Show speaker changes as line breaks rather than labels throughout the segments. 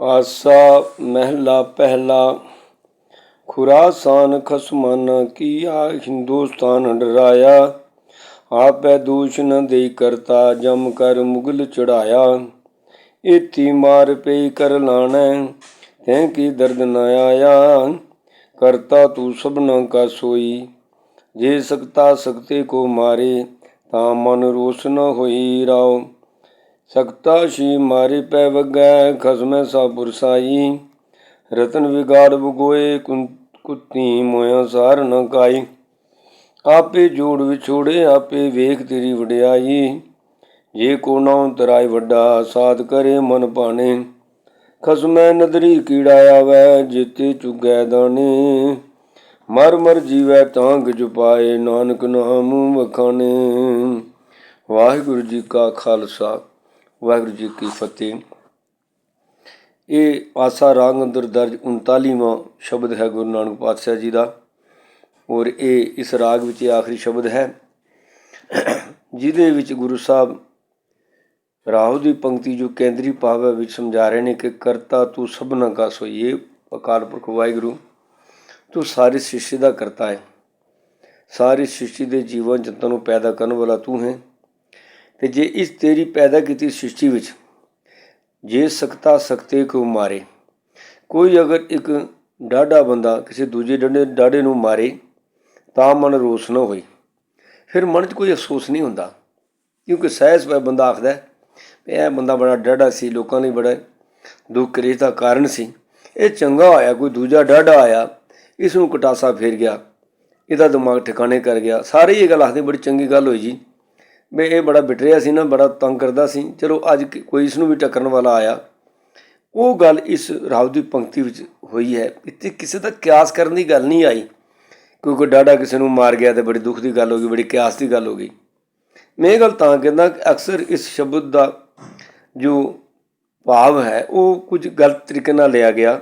ਆਸਾ ਮਹਿਲਾ ਪਹਿਲਾ, ਖੁਰਾਸਾਨ ਖਸਮਾਨਾ ਕੀਆ, ਹਿੰਦੁਸਤਾਨ ਡਰਾਇਆ। ਆਪੈ ਦੂਸ਼ਣ ਨ ਦੇਈ ਕਰਤਾ, ਜਮ ਕਰ ਮੁਗਲ ਚੜਾਇਆ। ਇਤੀ ਮਾਰ ਪਈ ਕਰ ਲਾਣੈ, ਤੈਂ ਕੀ ਦਰਦ ਨ ਆਇਆ। ਕਰਤਾ ਤੂੰ ਸਭਨਾ ਕਾ ਸੋਈ, ਜੇ ਸਕਤਾ ਸਕਤੇ ਕੋ ਮਾਰੇ, ਤਾਂ ਮਨ ਰੋਸ ਨ ਹੋਈ ਰਾਓ। ਸਕਤਾ ਸ਼ੀ ਮਾਰੇ ਪੈ ਵਗੈ, ਖਸਮੈ ਸਾ ਬੁਰਸਾਈ। ਰਤਨ ਵਿਗਾੜ ਬਗੋਏ ਕੁੱਤੀ ਮੋਇਆ ਸਾਰ ਨ ਕਾਈ। ਆਪੇ ਜੋੜ ਵਿਛੋੜੇ, ਆਪੇ ਵੇਖ ਤੇਰੀ ਵਡਿਆਈ। ਜੇ ਕੋ ਨਾਉ ਤਰਾਈ ਵੱਡਾ, ਸਾਧ ਕਰੇ ਮਨ ਭਾਣੇ। ਖਸਮੈ ਨਦਰੀ ਕੀੜਾ ਆਵੈ, ਜਿਤੇ ਚੁਗੈ ਦਾਣੇ। ਮਰ ਮਰ ਜੀਵੈ ਤਾਂ ਗਜ ਪਾਏ, ਨਾਨਕ ਨਾਮ ਵਖਾਣੇ। ਵਾਹਿਗੁਰੂ ਜੀ ਕਾ ਖਾਲਸਾ। ਵਾਹਿਗੁਰੂ ਜੀ ਕੀ ਫਤਿਹ। ਇਹ ਆਸਾ ਰਾਗ ਅੰਦਰ ਦਰਜ 39ਵਾਂ ਸ਼ਬਦ ਹੈ ਗੁਰੂ ਨਾਨਕ ਪਾਤਸ਼ਾਹ ਜੀ ਦਾ ਔਰ ਇਹ ਇਸ ਰਾਗ ਵਿੱਚ ਆਖਰੀ ਸ਼ਬਦ ਹੈ। ਜਿਹਦੇ ਵਿੱਚ ਗੁਰੂ ਸਾਹਿਬ ਰਾਹੁ ਦੀ ਪੰਕਤੀ ਜੋ ਕੇਂਦਰੀ ਭਾਵ ਵਿੱਚ ਸਮਝਾ ਰਹੇ ਨੇ ਕਿ ਕਰਤਾ ਤੂੰ ਸਭਨਾ ਕਾ ਸੋਈ। ਇਹ ਅਕਾਲ ਪੁਰਖ ਵਾਹਿਗੁਰੂ, ਤੂੰ ਸਾਰੀ ਸ੍ਰਿਸ਼ਟੀ ਦਾ ਕਰਤਾ ਹੈ। ਸਾਰੀ ਸ੍ਰਿਸ਼ਟੀ ਦੇ ਜੀਵਨ ਜੰਤਾਂ ਨੂੰ ਪੈਦਾ ਕਰਨ ਵਾਲਾ ਤੂੰ ਹੈ। ਤੇ ਜੇ ਇਸ ਤੇਰੀ ਪੈਦਾ ਕੀਤੀ ਸ੍ਰਿਸ਼ਟੀ ਵਿੱਚ, ਜੇ ਸਕਤਾ ਸਕਤੇ ਕੋ ਮਾਰੇ, ਕੋਈ ਅਗਰ ਇੱਕ ਡਾਢਾ ਬੰਦਾ ਕਿਸੇ ਦੂਜੇ ਡੰਡੇ, ਡਾਢੇ ਨੂੰ ਮਾਰੇ, ਤਾਂ ਮਨ ਰੋਸ ਨਾ ਹੋਈ ਫਿਰ ਮਨ 'ਚ ਕੋਈ ਅਫਸੋਸ ਨਹੀਂ ਹੁੰਦਾ, ਕਿਉਂਕਿ ਸਹਿਜ ਪੈ ਬੰਦਾ ਆਖਦਾ ਵੀ ਇਹ ਬੰਦਾ ਬੜਾ ਡਾਢਾ ਸੀ, ਲੋਕਾਂ ਲਈ ਬੜਾ ਦੁੱਖ ਕਲੇਸ਼ ਦਾ ਕਾਰਨ ਸੀ। ਇਹ ਚੰਗਾ ਹੋਇਆ ਕੋਈ ਦੂਜਾ ਡਾਢਾ ਆਇਆ, ਇਸ ਨੂੰ ਕਟਾਸਾ ਫੇਰ ਗਿਆ, ਇਹਦਾ ਦਿਮਾਗ ਠਿਕਾਣੇ ਕਰ ਗਿਆ। ਸਾਰੇ ਹੀ ਇਹ ਗੱਲ ਆਖਦੇ, ਬੜੀ ਚੰਗੀ ਗੱਲ ਹੋਈ ਜੀ। ਵੀ ਇਹ ਬੜਾ ਬਿਟਰਿਆ ਸੀ ਨਾ, ਬੜਾ ਤੰਗ ਕਰਦਾ ਸੀ। ਚਲੋ ਅੱਜ ਕੋਈ ਇਸ ਨੂੰ ਵੀ ਟੱਕਰਨ ਵਾਲਾ ਆਇਆ। ਉਹ ਗੱਲ ਇਸ ਰਾਵ ਦੀ ਪੰਕਤੀ ਵਿੱਚ ਹੋਈ ਹੈ। ਇੱਥੇ ਕਿਸੇ ਦਾ ਕਿਆਸ ਕਰਨ ਦੀ ਗੱਲ ਨਹੀਂ ਆਈ। ਕਿਉਂਕਿ ਡਾਡਾ ਕਿਸੇ ਨੂੰ ਮਾਰ ਗਿਆ ਤੇ ਬੜੀ ਦੁੱਖ ਦੀ ਗੱਲ ਹੋ ਗਈ, ਬੜੀ ਕਿਆਸ ਦੀ ਗੱਲ ਹੋ ਗਈ। ਮੈਂ ਇਹ ਗੱਲ ਤਾਂ ਕਹਿੰਦਾ ਕਿ ਅਕਸਰ ਇਸ ਸ਼ਬਦ ਦਾ ਜੋ ਭਾਵ ਹੈ, ਉਹ ਕੁਝ ਗਲਤ ਤਰੀਕੇ ਨਾਲ ਲਿਆ ਗਿਆ।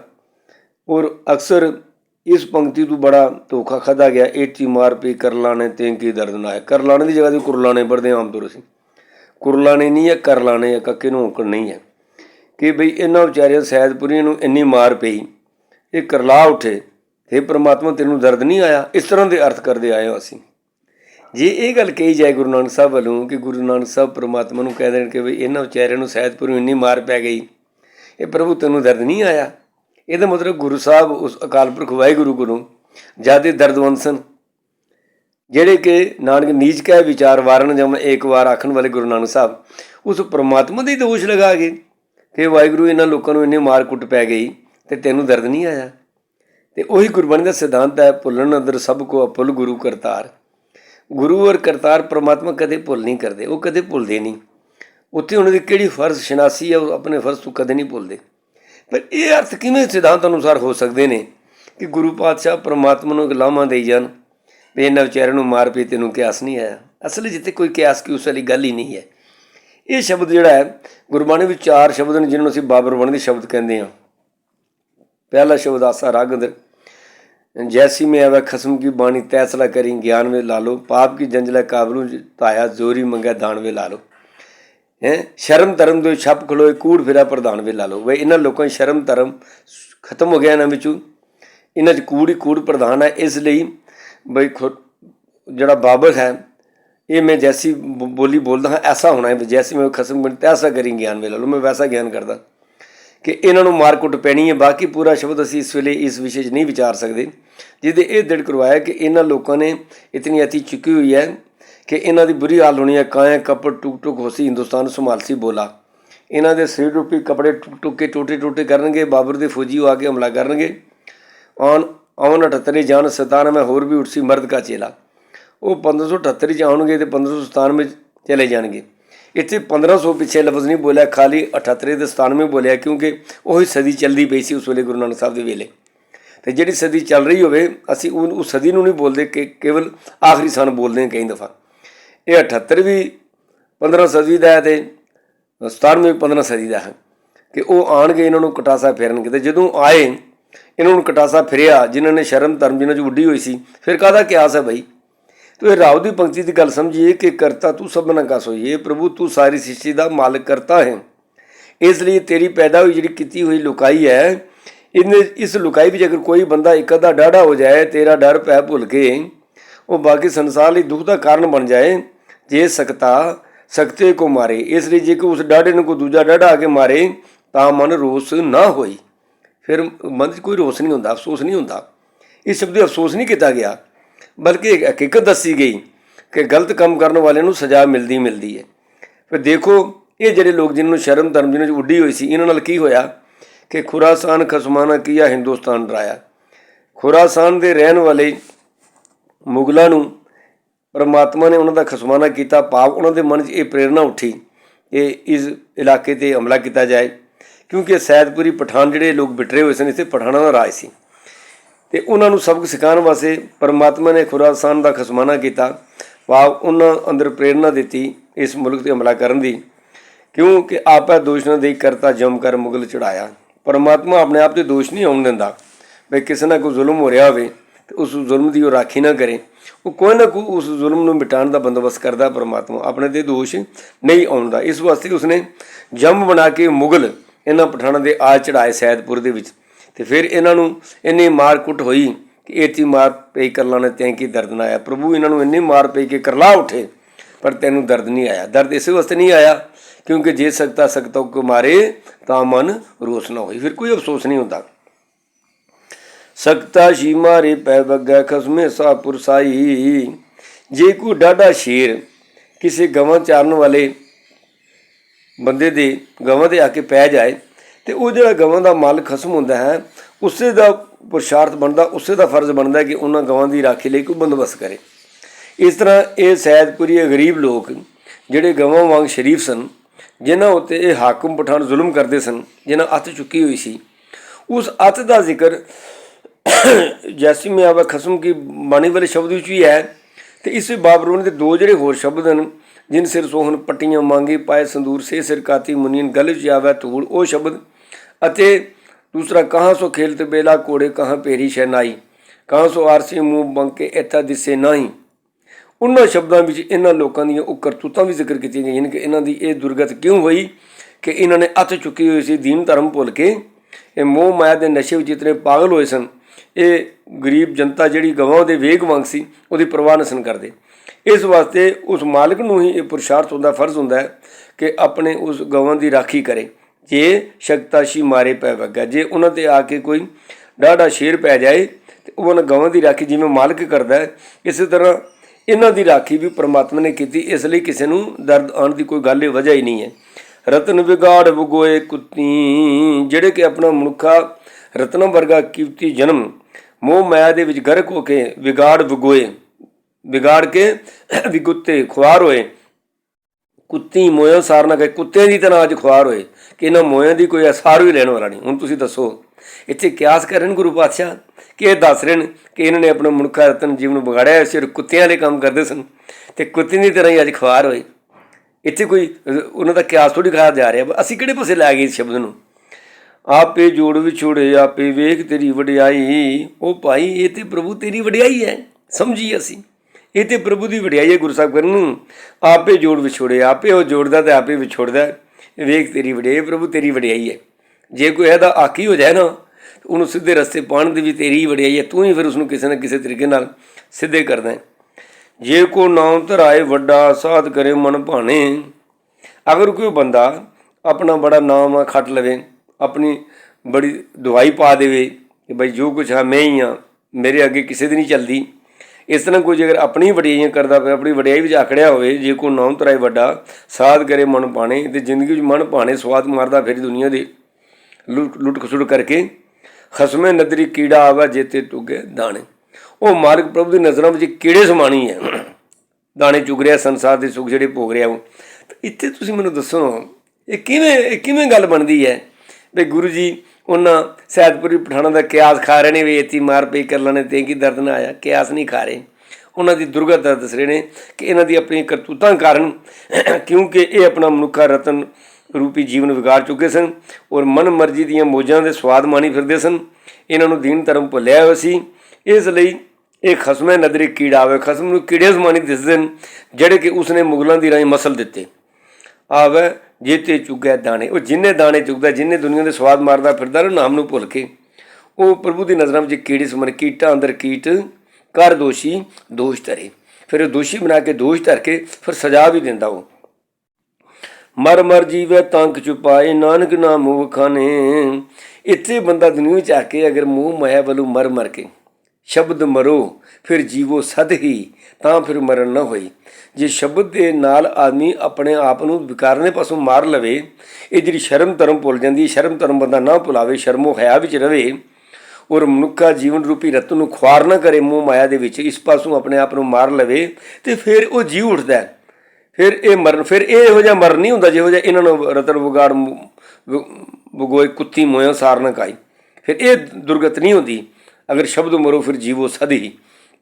ਔਰ ਅਕਸਰ ਇਸ ਪੰਕਤੀ ਤੋਂ ਬੜਾ ਧੋਖਾ ਖਾਦਾ ਗਿਆ। ਏਟੀ ਮਾਰ ਪਈ ਕਰਲਾਣੇ ਤੇ ਕੀ ਦਰਦ ਨਾ ਹੈ। ਕਰਲਾਣੇ ਦੀ ਜਗ੍ਹਾ ਤੇ ਕੁਰਲਾਣੇ ਪੜਦੇ ਆਮ ਤੌਰ ਅਸੀਂ ਕੁਰਲਾਣੇ ਨਹੀਂ ਹੈ, ਕਰਲਾਣੇ ਹੈ, ਕੱਕੇ ਨੂੰ ਔਕੜ ਨਹੀਂ ਹੈ। ਕਿ ਬਈ ਇਹਨਾਂ ਵਿਚਾਰਿਆਂ ਸੈਦਪੁਰੀਆਂ ਨੂੰ ਇੰਨੀ ਮਾਰ ਪਈ, ਇਹ ਕਰਲਾ ਉਠੇ ਤੇ ਪ੍ਰਮਾਤਮਾ, ਤੈਨੂੰ ਦਰਦ ਨਹੀਂ ਆਇਆ? ਇਸ ਤਰ੍ਹਾਂ ਦੇ ਅਰਥ ਕਰਦੇ ਆਏ ਹਾਂ ਅਸੀਂ। ਜੇ ਇਹ ਗੱਲ ਕਹੀ ਜਾਏ ਗੁਰੂ ਨਾਨਕ ਸਾਹਿਬ ਵੱਲੋਂ ਕਿ ਗੁਰੂ ਨਾਨਕ ਸਾਹਿਬ ਪ੍ਰਮਾਤਮਾ ਨੂੰ ਕਹਿ ਦੇਣ ਕਿ ਬਈ ਇਹਨਾਂ ਵਿਚਾਰਿਆਂ ਨੂੰ ਸੈਦਪੁਰੀ ਇੰਨੀ ਮਾਰ ਪੈ ਗਈ, ਇਹ ਪ੍ਰਭੂ ਤੈਨੂੰ ਦਰਦ ਨਹੀਂ ਆਇਆ? ਇਹਦਾ ਮਤਲਬ ਗੁਰੂ ਸਾਹਿਬ ਉਸ ਅਕਾਲ ਪੁਰਖ ਵਾਹਿਗੁਰੂ ਕੋਲੋਂ ਜਿਆਦੇ ਦਰਦਵੰਦ ਸਨ। ਜਿਹੜੇ ਕਿ ਨਾਨਕ ਨੀਚ ਕਹਿ ਵਿਚਾਰ ਵਾਰਨ ਜਮ ਇੱਕ ਵਾਰ ਆਖਣ ਵਾਲੇ ਗੁਰੂ ਨਾਨਕ ਸਾਹਿਬ, ਉਸ ਪ੍ਰਮਾਤਮਾ ਦੇ ਦੋਸ਼ ਲਗਾ ਗਏ ਕਿ ਵਾਹਿਗੁਰੂ ਇਹਨਾਂ ਲੋਕਾਂ ਨੂੰ ਇੰਨੇ ਮਾਰ ਕੁੱਟ ਪੈ ਗਈ ਤੇ ਤੈਨੂੰ ਦਰਦ ਨਹੀਂ ਆਇਆ। ਤੇ ਉਹੀ ਗੁਰਬਾਣੀ ਦਾ ਸਿਧਾਂਤ ਹੈ, ਭੁੱਲਣ ਅੰਦਰ ਸਭ ਕੋ ਅਪੁੱਲ ਗੁਰੂ ਕਰਤਾਰ। ਗੁਰੂ ਔਰ ਕਰਤਾਰ ਪ੍ਰਮਾਤਮਾ ਕਦੇ ਭੁੱਲ ਨਹੀਂ ਕਰਦੇ, ਉਹ ਕਦੇ ਭੁੱਲਦੇ ਨਹੀਂ। ਉੱਥੇ ਉਹਨਾਂ ਦੀ ਕਿਹੜੀ ਫਰਜ਼, ਸ਼ਨਾਸੀ ਹੈ, ਉਹ ਆਪਣੇ ਫਰਜ਼ ਤੋਂ ਕਦੇ ਨਹੀਂ ਭੁੱਲਦੇ। ਪਰ ਇਹ ਅਰਥ ਕਿਵੇਂ ਸਿਧਾਂਤ ਅਨੁਸਾਰ ਹੋ ਸਕਦੇ ਨੇ ਕਿ ਗੁਰੂ ਪਾਤਸ਼ਾਹ ਪ੍ਰਮਾਤਮਾ ਨੂੰ ਗੁਲਾਮਾਂ ਦੇਈ ਜਾਣ ਵੀ ਇਹਨਾਂ ਵਿਚਾਰਿਆਂ ਨੂੰ ਮਾਰ ਪਈ ਤੈਨੂੰ ਕਿਆਸ ਨਹੀਂ ਆਇਆ। ਅਸਲ ਜਿੱਥੇ ਕੋਈ ਕਿਆਸ ਕੀ ਉਸ ਵਾਲੀ ਗੱਲ ਹੀ ਨਹੀਂ ਹੈ। ਇਹ ਸ਼ਬਦ ਜਿਹੜਾ ਹੈ, ਗੁਰਬਾਣੀ ਵਿੱਚ ਚਾਰ ਸ਼ਬਦ ਨੇ ਜਿਹਨਾਂ ਨੂੰ ਅਸੀਂ ਬਾਬਰ ਬਣ ਦੇ ਸ਼ਬਦ ਕਹਿੰਦੇ ਹਾਂ। ਪਹਿਲਾ ਸ਼ਬਦ ਆਸਾ ਰਾਗ ਜੈਸੀ ਮੈਂ ਆਵੇ ਖਸਮ ਕੀ ਬਾਣੀ ਤੈਸਲਾ ਕਰੀ, ਗਿਆਨ ਵੇ ਲਾ ਲੋ ਪਾਪ ਕੀ ਜੰਜਲਾ ਕਾਬਲੂ ਤਾਇਆ ਜ਼ੋਰੀ ਮੰਗਾ ਦਾਨ ਵੇ ਲਾ ਲੋ ਹੈ? ਸ਼ਰਮ ਧਰਮ ਦੇ ਛੱਪ ਖਲੋਏ, ਕੂੜ ਫਿਰਾ ਪ੍ਰਧਾਨ ਵੇ ਲਾ ਲੋ ਵੇ ਇਹਨਾਂ ਲੋਕਾਂ ਦੀ ਸ਼ਰਮ ਧਰਮ ਖਤਮ ਹੋ ਗਿਆ ਇਹਨਾਂ ਵਿੱਚੋਂ। ਇਹਨਾਂ 'ਚ ਕੂੜ ਹੀ ਕੂੜ ਪ੍ਰਧਾਨ ਹੈ ਇਸ ਲਈ ਬਈ ਖੁ- ਜਿਹੜਾ ਬਾਬਰ ਹੈ, ਇਹ ਮੈਂ ਜੈਸੀ ਬ- ਬੋਲੀ ਬੋਲਦਾ ਹਾਂ, ਐਸਾ ਹੋਣਾ ਹੈ ਜੈਸੀ ਮੈਂ ਖਸਮ ਬਣ ਤੈਸਾ ਕਰੀ ਗਿਆਨ ਵੇ ਲਾ ਲੋ ਮੈਂ ਵੈਸਾ ਗਿਆਨ ਕਰਦਾ ਕਿ ਇਹਨਾਂ ਨੂੰ ਮਾਰ ਕੁੱਟ ਪੈਣੀ ਹੈ। ਬਾਕੀ ਪੂਰਾ ਸ਼ਬਦ ਅਸੀਂ ਇਸ ਵੇਲੇ ਇਸ ਵਿਸ਼ੇ 'ਚ ਨਹੀਂ ਵਿਚਾਰ ਸਕਦੇ। ਜਿਹਦੇ ਇਹ ਦਿੜ ਕਰਵਾਇਆ ਕਿ ਇਹਨਾਂ ਲੋਕਾਂ ਨੇ ਇਤਨੀ ਅਤੀ ਚੁੱਕੀ ਹੋਈ ਹੈ ਕਿ ਇਹਨਾਂ ਦੀ ਬੁਰੀ ਹਾਲ ਹੋਣੀ ਹੈ। ਕਾਇਆ ਕਪੜ ਟੁਕ ਟੁਕ ਹੋਸੀ ਹਿੰਦੁਸਤਾਨ ਸੰਭਾਲਸੀ ਬੋਲਾ। ਇਹਨਾਂ ਦੇ ਸਰੀਰ ਰੂਪੀ ਕਪੜੇ ਟੁਕ ਟੁਕ ਕੇ ਟੋਟੇ ਟੋਟੇ ਕਰਨਗੇ, ਬਾਬਰ ਦੇ ਫੌਜੀ ਉਹ ਆ ਕੇ ਹਮਲਾ ਕਰਨਗੇ। ਆਉਣ ਆਉਣ 78 ਜਾਨ 97 ਮੈਂ ਹੋਰ ਵੀ ਉਠਸੀ ਮਰਦ ਕਾ ਚੇਲਾ। ਉਹ 1578 ਚ ਆਉਣਗੇ ਤੇ 1597 ਵਿੱਚ ਚਲੇ ਜਾਣਗੇ। ਇੱਥੇ 1500 ਪਿੱਛੇ ਲਫ਼ਜ਼ ਨਹੀਂ ਬੋਲਿਆ, ਖਾਲੀ 78 ਦੇ 97 ਬੋਲਿਆ ਕਿਉਂਕਿ ਉਹੀ ਸਦੀ ਚੱਲਦੀ ਪਈ ਸੀ ਉਸ ਵੇਲੇ ਗੁਰੂ ਨਾਨਕ ਸਾਹਿਬ ਦੇ ਵੇਲੇ। ਤੇ ਜਿਹੜੀ ਸਦੀ ਚੱਲ ਰਹੀ ਹੋਵੇ, ਅਸੀਂ ਉਹ ਉਸ ਸਦੀ ਨੂੰ ਨਹੀਂ ਬੋਲਦੇ, ਕਿ ਕੇਵਲ ਆਖਰੀ ਸਨ ਬੋਲਦੇ ਹਾਂ ਕਈ ਦਫਾ। ਇਹ 78 ਵੀ 15 ਸਦੀ ਦਾ ਹੈ ਤੇ 97 ਵੀ 15 ਸਦੀ ਦਾ ਹੈ ਕਿ ਉਹ ਆਣਗੇ, ਇਹਨਾਂ ਨੂੰ ਕਟਾਸਾ ਫੇਰਨਗੇ। ਤੇ ਜਦੋਂ ਆਏ, ਇਹਨਾਂ ਨੂੰ ਕਟਾਸਾ ਫਿਰਿਆ, ਜਿਨ੍ਹਾਂ ਨੇ ਸ਼ਰਮ ਧਰਮ ਜਿਨ੍ਹਾਂ 'ਚ ਉੱਡੀ ਹੋਈ ਸੀ, ਫਿਰ ਕਾਹਦਾ ਕਿਆਸ ਹੈ ਬਈ? ਤੋ ਇਹ ਰਾਉ ਦੀ ਪੰਕਤੀ ਦੀ ਗੱਲ ਸਮਝੀਏ ਕਿ ਕਰਤਾ ਤੂੰ ਸਭਨਾ ਕਾ ਸੋਈਏ ਪ੍ਰਭੂ ਤੂੰ ਸਾਰੀ ਸ੍ਰਿਸ਼ਟੀ ਦਾ ਮਾਲਕ ਕਰਤਾ ਹੈ। ਇਸ ਲਈ ਤੇਰੀ ਪੈਦਾ ਹੋਈ ਜਿਹੜੀ ਕੀਤੀ ਹੋਈ ਲੁਕਾਈ ਹੈ, ਇਹਨੇ ਇਸ ਲੁਕਾਈ ਵਿੱਚ ਅਗਰ ਕੋਈ ਬੰਦਾ ਇੱਕ ਅੱਧਾ ਡਾਢਾ ਹੋ ਜਾਏ, ਤੇਰਾ ਡਰ ਪੈ ਭੁੱਲ ਕੇ ਉਹ ਬਾਕੀ ਸੰਸਾਰ ਲਈ ਦੁੱਖ ਦਾ ਕਾਰਨ ਬਣ ਜਾਏ ਜੇ ਸਕਤਾ, ਸਕਤੇ ਕੋ ਮਾਰੇ। ਇਸ ਲਈ ਜੇ ਕੋਈ ਉਸ ਡਾਢੇ ਨੂੰ ਕੋਈ ਦੂਜਾ ਡਾਢਾ ਆ ਕੇ ਮਾਰੇ, ਤਾਂ ਮਨ ਰੋਸ ਨਾ ਹੋਈ। ਫਿਰ ਮਨ 'ਚ ਕੋਈ ਰੋਸ ਨਹੀਂ ਹੁੰਦਾ, ਅਫਸੋਸ ਨਹੀਂ ਹੁੰਦਾ। ਇਸ ਸ਼ਬਦ ਦਾ ਅਫਸੋਸ ਨਹੀਂ ਕੀਤਾ ਗਿਆ। ਬਲਕਿ ਇੱਕ ਹਕੀਕਤ ਦੱਸੀ ਗਈ ਕਿ ਗਲਤ ਕੰਮ ਕਰਨ ਵਾਲਿਆਂ ਨੂੰ ਸਜ਼ਾ ਮਿਲਦੀ ਮਿਲਦੀ ਹੈ। ਫਿਰ ਦੇਖੋ, ਇਹ ਜਿਹੜੇ ਲੋਕ ਜਿਨ੍ਹਾਂ ਨੂੰ ਸ਼ਰਮ ਧਰਮ ਜਿਹਨਾਂ 'ਚ ਉੱਡੀ ਹੋਈ ਸੀ, ਇਹਨਾਂ ਨਾਲ ਕੀ ਹੋਇਆ? ਕਿ ਖੁਰਾਸਾਨ ਖਸਮਾਨਾ ਕੀਆ ਹਿੰਦੁਸਤਾਨ ਡਰਾਇਆ। ਖੁਰਾਸਾਨ ਦੇ ਰਹਿਣ ਵਾਲੇ ਮੁਗਲਾਂ ਨੂੰ ਪਰਮਾਤਮਾ ਨੇ ਉਹਨਾਂ ਦਾ ਖਸਮਾਨਾ ਕੀਤਾ, ਪਾਪ ਉਹਨਾਂ ਦੇ ਮਨ 'ਚ ਇਹ ਪ੍ਰੇਰਣਾ ਉੱਠੀ ਕਿ ਇਸ ਇਲਾਕੇ ਤੇ ਹਮਲਾ ਕੀਤਾ ਜਾਏ। ਕਿਉਂਕਿ ਸੈਦਪੁਰੀ ਪਠਾਨ ਜਿਹੜੇ ਲੋਕ ਬਿਟਰੇ ਹੋਏ ਸਨ, ਇੱਥੇ ਪਠਾਨਾਂ ਦਾ ਰਾਜ ਸੀ। ਤੇ ਉਹਨਾਂ ਨੂੰ ਸਬਕ ਸਿਖਾਉਣ ਵਾਸਤੇ ਪਰਮਾਤਮਾ ਨੇ ਖੁਰਾਸਾਨ ਦਾ ਖਸਮਾਨਾ ਕੀਤਾ। ਭਾਵ ਉਹਨਾਂ ਅੰਦਰ ਪ੍ਰੇਰਣਾ ਦਿੱਤੀ ਇਸ ਮੁਲਕ ਤੇ ਹਮਲਾ ਕਰਨ ਦੀ। ਕਿਉਂਕਿ ਆਪਾ ਦੋਸ਼ ਨਾ ਦੇਈ ਕਰਤਾ, ਜਮ ਕਰ ਮੁਗਲ ਚੜਾਇਆ। ਪਰਮਾਤਮਾ ਆਪਣੇ ਆਪ ਤੇ ਦੋਸ਼ ਨਹੀਂ ਆਉਣ ਦਿੰਦਾ, ਵੀ ਕਿਸੇ ਨਾਲ ਕੋਈ ਜ਼ੁਲਮ ਹੋ ਰਿਹਾ ਹੋਵੇ। ਤੇ ਉਸ ਜ਼ੁਲਮ ਦੀ ਉਹ ਰਾਖੀ ਨਾ ਕਰੇ। ਉਹ ਕੋਈ ਨਾ ਕੋਈ ਉਸ ਜ਼ੁਲਮ ਨੂੰ ਮਿਟਾਉਣ ਦਾ ਬੰਦੋਬਸਤ ਕਰਦਾ ਪਰਮਾਤਮਾ। ਆਪਣੇ ਤੇ ਦੋਸ਼ ਨਹੀਂ ਆਉਂਦਾ ਇਸ ਵਾਸਤੇ ਉਸਨੇ ਜੰਮ ਬਣਾ ਕੇ ਮੁਗਲ ਇਹਨਾਂ ਪਠਾਨਾਂ ਦੇ ਆ ਚੜਾਏ ਸੈਦਪੁਰ ਦੇ ਵਿੱਚ। ਤੇ ਫਿਰ ਇਹਨਾਂ ਨੂੰ ਇੰਨੀ ਮਾਰ ਕੁੱਟ ਹੋਈ ਕਿ ਇਤੀ ਮਾਰ ਪਈ ਕਰਲਾ ਨੇ ਤੈਂ ਕੀ ਦਰਦ ਨਾ ਆਇਆ। ਪ੍ਰਭੂ ਇਹਨਾਂ ਨੂੰ ਇੰਨੀ ਮਾਰ ਪਈ ਕਿ ਕਰਲਾ ਉਠੇ, ਪਰ ਤੈਨੂੰ ਦਰਦ ਨਹੀਂ ਆਇਆ। ਦਰਦ ਇਸੇ ਵਾਸਤੇ ਨਹੀਂ ਆਇਆ, ਕਿਉਂਕਿ ਜੇ ਸਕਤਾ ਸਕਤਾ ਕੋ ਮਾਰੇ ਤਾਂ ਮਨ ਰੋਸ ਨਾ ਹੋਈ ਫਿਰ ਕੋਈ ਅਫਸੋਸ ਨਹੀਂ ਹੁੰਦਾ। ਸਕਤਾ ਸ਼ੀਮਾ ਰੇ ਪੈ ਬੱਗਾ ਖਸਮੇ ਸਾ ਪੁਰਸਾਈ ਜੇ ਕੋ ਡਾਡਾ ਸ਼ੇਰ ਕਿਸੇ ਗਵਾਂ ਚਾਰਨ ਵਾਲੇ ਬੰਦੇ ਦੇ ਗਵਾਂ 'ਤੇ ਆ ਕੇ ਪੈ ਜਾਏ ਤੇ ਉਹ ਜਿਹੜਾ ਗਵਾਂ ਦਾ ਮਾਲਕ ਖਸਮ ਹੁੰਦਾ ਹੈ, ਉਸੇ ਦਾ ਪੁਰਸ਼ਾਰਥ ਬਣਦਾ, ਉਸੇ ਦਾ ਫਰਜ਼ ਬਣਦਾ ਕਿ ਉਹਨਾਂ ਗਵਾਂ ਦੀ ਰਾਖੀ ਲਈ ਕੋਈ ਬੰਦੋਬਸਤ ਕਰੇ। ਇਸ ਤਰ੍ਹਾਂ ਇਹ ਸੈਦਪੁਰੀ ਗਰੀਬ ਲੋਕ ਜਿਹੜੇ ਗਵਾਂ ਵਾਂਗ ਸ਼ਰੀਫ ਸਨ, ਜਿਨ੍ਹਾਂ ਉੱਤੇ ਇਹ ਹਾਕਮ ਪਠਾਨ ਜ਼ੁਲਮ ਕਰਦੇ ਸਨ, ਜਿਨ੍ਹਾਂ ਅੱਤ ਚੁੱਕੀ ਹੋਈ ਸੀ, ਉਸ ਅੱਤ ਦਾ ਜ਼ਿਕਰ ਜੈਸੀ ਮੈਂ ਆਵਾ ਖਸਮ ਕੀ ਬਾਣੀ ਵਾਲੇ ਸ਼ਬਦ ਵਿੱਚ ਵੀ ਹੈ, ਤੇ ਇਸ ਬਾਬਰੂਨ ਦੇ ਦੋ ਜਿਹੜੇ ਹੋਰ ਸ਼ਬਦ ਹਨ, ਜਿਨ ਸਿਰ ਸੋਹਣ ਪੱਟੀਆਂ ਮੰਗੇ ਪਾਏ ਸੰਦੂਰ, ਸੇ ਸਿਰ ਕਾਤੀ ਮੁਨੀਨ ਗਲ ਵਿੱਚ ਆਵੇ ਧੂੜ, ਉਹ ਸ਼ਬਦ। ਅਤੇ ਦੂਸਰਾ, ਕਹਾਂ ਸੋ ਖੇਲਤ ਬੇਲਾ ਕੋੜੇ ਕਹਾਂ ਪੇਰੀ ਸ਼ਹਿਨਾਈ ਕਹਾਂ ਸੋ ਆਰਸੀ ਮੂੰਹ ਬੰਕੇ ਇਤਾ ਦਿਸੇ ਨਹੀਂ। ਉਹਨਾਂ ਸ਼ਬਦਾਂ ਵਿੱਚ, ਇਹਨਾਂ ਲੋਕਾਂ ਦੀਆਂ ਉਹ ਕਰਤੂਤਾਂ ਵੀ ਜ਼ਿਕਰ ਕੀਤੀਆਂ ਗਈਆਂ ਨੇ ਕਿ ਇਹਨਾਂ ਦੀ ਇਹ ਦੁਰਗਤ ਕਿਉਂ ਹੋਈ ਕਿ ਇਹਨਾਂ ਨੇ ਅੱਤ ਚੁੱਕੀ ਹੋਈ ਸੀ, ਦੀਨ ਧਰਮ ਭੁੱਲ ਕੇ। ਇਹ ਮੋਹ ਮਾਇਆ ਦੇ ਨਸ਼ੇ ਵਿੱਚ ਇਤਨੇ ਪਾਗਲ ਹੋਏ ਸਨ ਇਹ ਗਰੀਬ ਜਨਤਾ ਜਿਹੜੀ ਗਵਾਹ ਦੇ ਵੇਗ ਵਾਂਗ ਸੀ, ਉਹਦੀ ਪਰਵਾਹ ਨਹੀਂ ਕਰਦੇ। ਇਸ ਵਾਸਤੇ ਉਸ ਮਾਲਕ ਨੂੰ ਹੀ ਇਹ ਪੁਰਸ਼ਾਰਥ ਹੁੰਦਾ, ਫਰਜ਼ ਹੁੰਦਾ ਹੈ ਕਿ ਆਪਣੇ ਉਸ ਗਵਾਂ ਦੀ ਰਾਖੀ ਕਰੇ। ਜੇ ਸ਼ਕਤਾਸ਼ੀ ਮਾਰੇ ਪੈ ਵਗਾ, ਜੇ ਉਹਨਾਂ ਤੇ ਆ ਕੇ ਕੋਈ ਡਾਢਾ ਸ਼ੇਰ ਪੈ ਜਾਏ, ਤੇ ਉਹਨਾਂ ਗਵਾਂ ਦੀ ਰਾਖੀ ਜਿਵੇਂ ਮਾਲਕ ਕਰਦਾ ਹੈ, ਇਸੇ ਤਰ੍ਹਾਂ ਇਹਨਾਂ ਦੀ ਰਾਖੀ ਵੀ ਪ੍ਰਮਾਤਮਾ ਨੇ ਕੀਤੀ, ਇਸ ਲਈ ਕਿਸੇ ਨੂੰ ਦਰਦ ਆਉਣ ਦੀ ਕੋਈ ਗੱਲ ਵਜ੍ਹਾ ਹੀ ਨਹੀਂ ਹੈ। ਰਤਨ ਵਿਗਾੜ ਵਗੋਏ ਕੁੱਤੀ, ਜਿਹੜੇ ਕਿ ਆਪਣਾ ਮਨੁੱਖਾ ਰਤਨ ਵਰਗਾ ਕੀਮਤੀ ਜਨਮ ਮੋਹ ਮਾਇਆ ਦੇ ਵਿੱਚ ਗਰਕ ਹੋ ਕੇ ਵਿਗਾੜ ਵਿਗੋਏ, ਵਿਗਾੜ ਕੇ ਵਿਗੁੱਤੇ ਖੁਆਰ ਹੋਏ। ਕੁੱਤੀ ਮੋਇਆ ਸਾਰਨਾ ਨਾ ਕੁੱਤਿਆਂ ਦੀ ਤਰ੍ਹਾਂ ਅੱਜ ਖੁਆਰ ਹੋਏ ਕਿ ਇਹਨਾਂ ਮੋਇਆਂ ਦੀ ਕੋਈ ਅਸਾਰ ਵੀ ਲੈਣ ਵਾਲਾ ਨਹੀਂ। ਹੁਣ ਤੁਸੀਂ ਦੱਸੋ, ਇੱਥੇ ਕਿਆਸ ਕਰਨ ਗੁਰੂ ਪਾਤਸ਼ਾਹ? ਕਿ ਇਹ ਦੱਸ ਰਹੇ ਨੇ ਕਿ ਇਹਨਾਂ ਨੇ ਆਪਣਾ ਮਨੁੱਖਾ ਰਤਨ ਜੀਵਨ ਨੂੰ ਵਿਗਾੜਿਆ ਸਿਰ ਕੁੱਤਿਆਂ ਦੇ ਕੰਮ ਕਰਦੇ ਸਨ ਤੇ ਕੁੱਤੀ ਦੀ ਤਰ੍ਹਾਂ ਹੀ ਅੱਜ ਖੁਆਰ ਹੋਏ। ਇੱਥੇ ਕੋਈ ਉਹਨਾਂ ਦਾ ਕਿਆਸ ਥੋੜੀ ਖਾਇਆ ਜਾ ਰਿਹਾ। ਅਸੀਂ ਕਿਹੜੇ ਪਾਸੇ ਲੈ ਗਏ ਇਸ ਸ਼ਬਦ ਨੂੰ? ਆਪੇ ਜੋੜ ਵਿਛੋੜੇ, ਆਪੇ ਵੇਖ ਤੇਰੀ ਵਡਿਆਈ। ਉਹ ਭਾਈ, ਇਹ ਤੇ ਪ੍ਰਭੂ ਤੇਰੀ ਵਡਿਆਈ ਹੈ, ਸਮਝੀ ਅਸੀਂ। ਇਹ ਤੇ ਪ੍ਰਭੂ ਦੀ ਵਡਿਆਈ ਹੈ ਗੁਰੂ ਸਾਹਿਬ ਕਰਨ ਨੂੰ। ਆਪੇ ਜੋੜ ਵਿਛੋੜੇ, ਆਪੇ ਉਹ ਜੋੜਦਾ ਤੇ ਆਪੇ ਵਿਛੋੜਦਾ। ਵੇਖ ਤੇਰੀ ਵਡਿਆਈ ਪ੍ਰਭੂ ਤੇਰੀ ਵਡਿਆਈ ਹੈ। ਜੇ ਕੋਈ ਇਹਦਾ ਆਕੀ ਹੋ ਜਾਏ ਨਾ ਉਹਨੂੰ ਸਿੱਧੇ ਰਸਤੇ ਪਾਉਣ ਦੀ ਵੀ ਤੇਰੀ ਵਡਿਆਈ ਹੈ। ਤੂੰ ਹੀ ਫਿਰ ਉਸ ਨੂੰ ਕਿਸੇ ਨਾ ਕਿਸੇ ਤਰੀਕੇ ਨਾਲ ਸਿੱਧੇ ਕਰਦਾ ਜੇ ਕੋ ਨਾਮ ਧਰਾਏ, ਵੱਡਾ ਸਾਧ ਕਰੇ ਮਨ ਭਾਣੇ। ਅਗਰ ਕੋਈ ਬੰਦਾ ਆਪਣਾ ਬੜਾ ਨਾਮ ਖੱਟ ਲਵੇ ਆਪਣੀ ਬੜੀ ਦਵਾਈ ਪਾ ਦੇਵੇ ਕਿ ਭਾਈ ਜੋ ਕੁਛ ਹੈ ਮੈਂ ਹੀ ਆ, ਮੇਰੇ ਅੱਗੇ ਕਿਸੇ ਦੀ ਨਹੀਂ ਚੱਲਦੀ। ਇਸ ਤਰ੍ਹਾਂ ਕੋਈ ਜੇਕਰ ਆਪਣੀ ਵਡਿਆਈਆਂ ਕਰਦਾ ਪਿਆ, ਆਪਣੀ ਵਡਿਆਈ ਵਿੱਚ ਆਖੜਿਆ ਹੋਵੇ, ਜੇ ਕੋ ਨਾਮ ਧਰਾਏ ਵੱਡਾ, ਸਾਧ ਕਰੇ ਮਨ ਭਾਣੇ, ਤੇ ਜ਼ਿੰਦਗੀ ਵਿੱਚ ਮਨ ਭਾਣੇ ਸਵਾਦ ਮਾਰਦਾ ਫਿਰ ਦੁਨੀਆ ਦੇ ਲੁੱਟ ਲੁੱਟ ਖਸੁੱਟ ਕਰਕੇ ਖਸਮੇ ਨਦਰੀ ਕੀੜਾ ਆਵਾ ਜੇਤੇ ਤੁਗੇ ਦਾਣੇ। ਉਹ ਮਾਰਗ ਪ੍ਰਭੂ ਦੀ ਨਜ਼ਰਾਂ ਵਿੱਚ ਕੀੜੇ ਸਮਾਣੀ ਹੈ। ਦਾਣੇ ਚੁਗ ਰਿਹਾ, ਸੰਸਾਰ ਦੇ ਸੁਖ ਜਿਹੜੇ ਭੋਗ ਰਿਹਾ ਉਹ। ਤੇ ਇੱਥੇ ਤੁਸੀਂ ਮੈਨੂੰ ਦੱਸੋ, ਇਹ ਕਿਵੇਂ ਇਹ ਕਿਵੇਂ ਗੱਲ ਬਣਦੀ ਹੈ? ਵੀ ਗੁਰੂ ਜੀ ਉਹਨਾਂ ਸੈਦਪੁਰੀ ਪਠਾਣਾ ਦਾ ਕਿਆਸ ਖਾ ਰਹੇ ਨੇ, ਵੀ ਇਤੀ ਮਾਰ ਪਈ ਕਰ ਲੈਣੇ, ਤੇ ਕੀ ਦਰਦ ਨਾ ਆਇਆ? ਕਿਆਸ ਨਹੀਂ ਖਾ ਰਹੇ। ਉਹਨਾਂ ਦੀ ਦੁਰਗਤ ਦੱਸ ਰਹੇ ਨੇ ਕਿ ਇਹਨਾਂ ਦੀ ਆਪਣੀ ਕਰਤੂਤਾਂ ਕਾਰਨ ਕਿਉਂਕਿ ਇਹ ਆਪਣਾ ਮਨੁੱਖਾ ਰਤਨ ਰੂਪੀ ਜੀਵਨ ਵਿਗਾੜ ਚੁੱਕੇ ਸਨ ਔਰ ਮਨ ਮਰਜ਼ੀ ਦੀਆਂ ਮੋਜਾਂ ਦੇ ਸਵਾਦ ਮਾਣੀ ਫਿਰਦੇ ਸਨ। ਇਹਨਾਂ ਨੂੰ ਦੀਨ ਧਰਮ ਭੁੱਲਿਆ ਹੋਇਆ ਸੀ। ਇਸ ਲਈ ਇਹ ਖਸਮੇ ਨਦਰੀ ਕੀੜਾ ਆਵੇ। ਖਸਮ ਨੂੰ ਕੀੜੇ ਸਮਾਨੀ ਦਿਸਦੇ ਨੇ, ਜਿਹੜੇ ਕਿ ਉਸਨੇ ਮੁਗਲਾਂ ਦੀ ਰਾਹੀਂ ਮਸਲ ਦਿੱਤੇ। ਆਵੇ ਜੇ ਤੇ ਚੁੱਗਿਆ ਦਾਣੇ, ਉਹ ਜਿੰਨੇ ਦਾਣੇ ਚੁਗਦਾ, ਜਿੰਨੇ ਦੁਨੀਆ ਦੇ ਸਵਾਦ ਮਾਰਦਾ ਫਿਰਦਾ ਉਹ ਨਾਮ ਨੂੰ ਭੁੱਲ ਕੇ। ਉਹ ਪ੍ਰਭੂ ਦੀ ਨਜ਼ਰਾਂ ਵਿੱਚ ਕੀੜੇ ਸਮਰ ਕੀਟਾਂ ਅੰਦਰ ਕੀਟ ਕਰ ਦੋਸ਼ੀ, ਦੋਸ਼ ਧਰੇ। ਫਿਰ ਉਹ ਦੋਸ਼ੀ ਬਣਾ ਕੇ, ਦੋਸ਼ ਧਰ ਕੇ, ਫਿਰ ਸਜ਼ਾ ਵੀ ਦਿੰਦਾ ਉਹ। ਮਰ ਮਰ ਜੀਵੇ ਤੰਕ ਚੁਪਾਏ, ਨਾਨਕ ਨਾਮ ਵਖਾਨੇ। ਇੱਥੇ ਬੰਦਾ ਦੁਨੀਆ 'ਚ ਆ ਕੇ ਅਗਰ ਮੂੰਹ ਮਾਇਆ ਵੱਲੋਂ ਮਰ ਮਰ ਕੇ, ਸ਼ਬਦ ਮਰੋ, ਫਿਰ ਜੀਵੋ ਸਦ ਹੀ, ਤਾਂ ਫਿਰ ਮਰਨ ਨਾ ਹੋਈ। ਜੇ ਸ਼ਬਦ ਦੇ ਨਾਲ ਆਦਮੀ ਆਪਣੇ ਆਪ ਨੂੰ ਵਿਕਾਰਨੇ ਪਾਸੋਂ ਮਾਰ ਲਵੇ, ਇਹ ਜਿਹੜੀ ਸ਼ਰਮ ਧਰਮ ਭੁੱਲ ਜਾਂਦੀ ਹੈ, ਸ਼ਰਮ ਧਰਮ ਬੰਦਾ ਨਾ ਭੁਲਾਵੇ, ਸ਼ਰਮੋ ਹਯਾ ਵਿੱਚ ਰਵੇ, ਔਰ ਮਨੁੱਖਾ ਜੀਵਨ ਰੂਪੀ ਰਤਨ ਨੂੰ ਖੁਆਰ ਨਾ ਕਰੇ ਮੂੰਹ ਮਾਇਆ ਦੇ ਵਿੱਚ, ਇਸ ਪਾਸੋਂ ਆਪਣੇ ਆਪ ਨੂੰ ਮਾਰ ਲਵੇ, ਤੇ ਫਿਰ ਉਹ ਜੀ ਉੱਠਦਾ ਹੈ। ਫਿਰ ਇਹ ਮਰਨ, ਫਿਰ ਇਹ ਇਹੋ ਜਿਹਾ ਮਰਨ ਨਹੀਂ ਹੁੰਦਾ ਜਿਹੋ ਜਿਹਾ ਇਹਨਾਂ ਨੂੰ ਰਤਨ ਵਿਗਾੜ ਬਗੋਏ ਕੁੱਤੀ ਮੋਇਆ ਸਾਰ ਨਾ ਕਾਈ ਫਿਰ ਇਹ ਦੁਰਗਤ ਨਹੀਂ ਹੁੰਦੀ। ਅਗਰ ਸ਼ਬਦ ਮਰੋ, ਫਿਰ ਜੀਵੋ ਸਦੀ।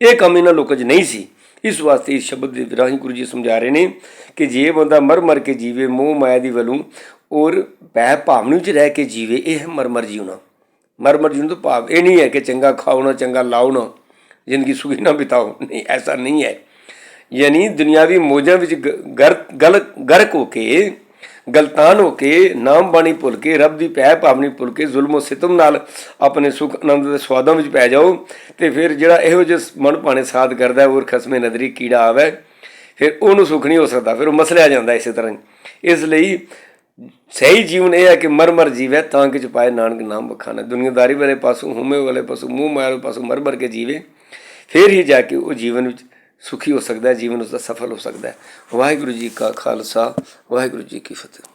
ਇਹ ਕੰਮ ਇਹਨਾਂ ਲੋਕਾਂ 'ਚ ਨਹੀਂ ਸੀ। ਇਸ ਵਾਸਤੇ ਇਸ ਸ਼ਬਦ ਦੇ ਰਾਹੀਂ ਗੁਰੂ ਜੀ ਸਮਝਾ ਰਹੇ ਨੇ ਕਿ ਜੇ ਬੰਦਾ ਮਰ ਮਰ ਕੇ ਜੀਵੇ, ਮੋਹ ਮਾਇਆ ਦੀ ਵੱਲੋਂ ਔਰ ਭੈ ਭਾਵਨਾ ਵਿੱਚ ਰਹਿ ਕੇ ਜੀਵੇ, ਇਹ ਹੈ ਮਰ ਮਰ ਜੀਉਣਾ। ਮਰ ਮਰ ਜੀਉਣ ਤੋਂ ਭਾਵ ਇਹ ਨਹੀਂ ਹੈ ਕਿ ਚੰਗਾ ਖਾਓ ਨਾ ਚੰਗਾ ਲਾਓ ਨਾ ਜ਼ਿੰਦਗੀ ਸੁਖੀ ਨਾ ਬਿਤਾਓ। ਨਹੀਂ, ਐਸਾ ਨਹੀਂ ਹੈ। ਯਾਨੀ ਦੁਨਿਆਵੀ ਮੋਜਾਂ ਵਿੱਚ ਗ- ਗਰ, ਗਲ, ਗਰਕ ਹੋ ਕੇ ਗਲਤਾਨ ਹੋ ਕੇ, ਨਾਮ ਬਾਣੀ ਭੁੱਲ ਕੇ, ਰੱਬ ਦੀ ਭੈ ਭਾਵਨੀ ਭੁੱਲ ਕੇ, ਜ਼ੁਲਮ ਸਿਤਮ ਨਾਲ ਆਪਣੇ ਸੁਖ ਆਨੰਦ ਦੇ ਸਵਾਦਾਂ ਵਿੱਚ ਪੈ ਜਾਓ ਤੇ ਫਿਰ ਜਿਹੜਾ ਇਹੋ ਜਿਹਾ ਮਨ ਭਾਣੇ ਸਾਧ ਕਰਦਾ ਹੋਰ ਖਸਮੇ ਨਦਰੀ ਕੀੜਾ ਆਵੇ, ਫਿਰ ਉਹਨੂੰ ਸੁਖ ਨਹੀਂ ਹੋ ਸਕਦਾ, ਫਿਰ ਉਹ ਮਸਲਿਆ ਜਾਂਦਾ ਇਸੇ ਤਰ੍ਹਾਂ ਹੀ। ਇਸ ਲਈ ਸਹੀ ਜੀਵਨ ਇਹ ਹੈ ਕਿ ਮਰਮਰ ਮਰ ਜੀਵੇ, ਤਾਂ ਕਿ ਪਾਏ ਨਾਨਕ ਨਾਮ ਬਖਾਨਾ ਦੁਨੀਆਦਾਰੀ ਵਾਲੇ ਪਾਸੋਂ ਹੁਮੇ ਵਾਲੇ ਪਾਸੋਂ, ਮੂੰਹ ਮਾਰ ਵਾਲੇ ਪਾਸੋਂ ਮਰ ਮਰ ਕੇ ਜੀਵੇ, ਫਿਰ ਹੀ ਜਾ ਕੇ ਉਹ ਜੀਵਨ ਵਿੱਚ ਸੁਖੀ ਹੋ ਸਕਦਾ ਹੈ, ਜੀਵਨ ਉਸਦਾ ਸਫਲ ਹੋ ਸਕਦਾ ਵਾਹਿਗੁਰੂ ਜੀ ਕਾ ਖਾਲਸਾ, ਵਾਹਿਗੁਰੂ ਜੀ ਕੀ ਫਤਿਹ।